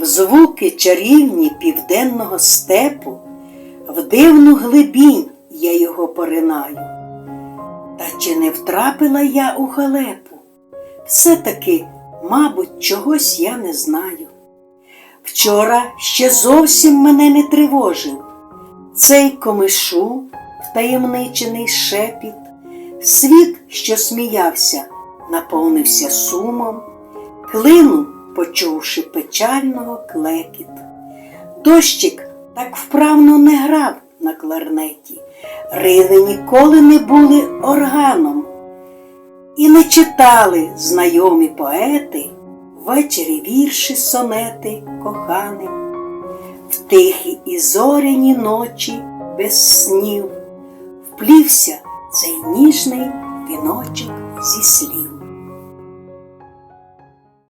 в звуки чарівні південного степу, в дивну глибінь я його поринаю. Та чи не втрапила я у халепу? Все-таки, мабуть, чогось я не знаю. Вчора ще зовсім мене не тривожив цей комишу втаємничений шепіт, світ, що сміявся, наповнився сумом, клину, почувши печального клекіт. Дощик так вправно не грав на кларнеті, рили ніколи не були органом, і не читали знайомі поети ввечері вірші сонети коханим. В тихі і зоряні ночі без снів вплівся цей ніжний віночок зі слів.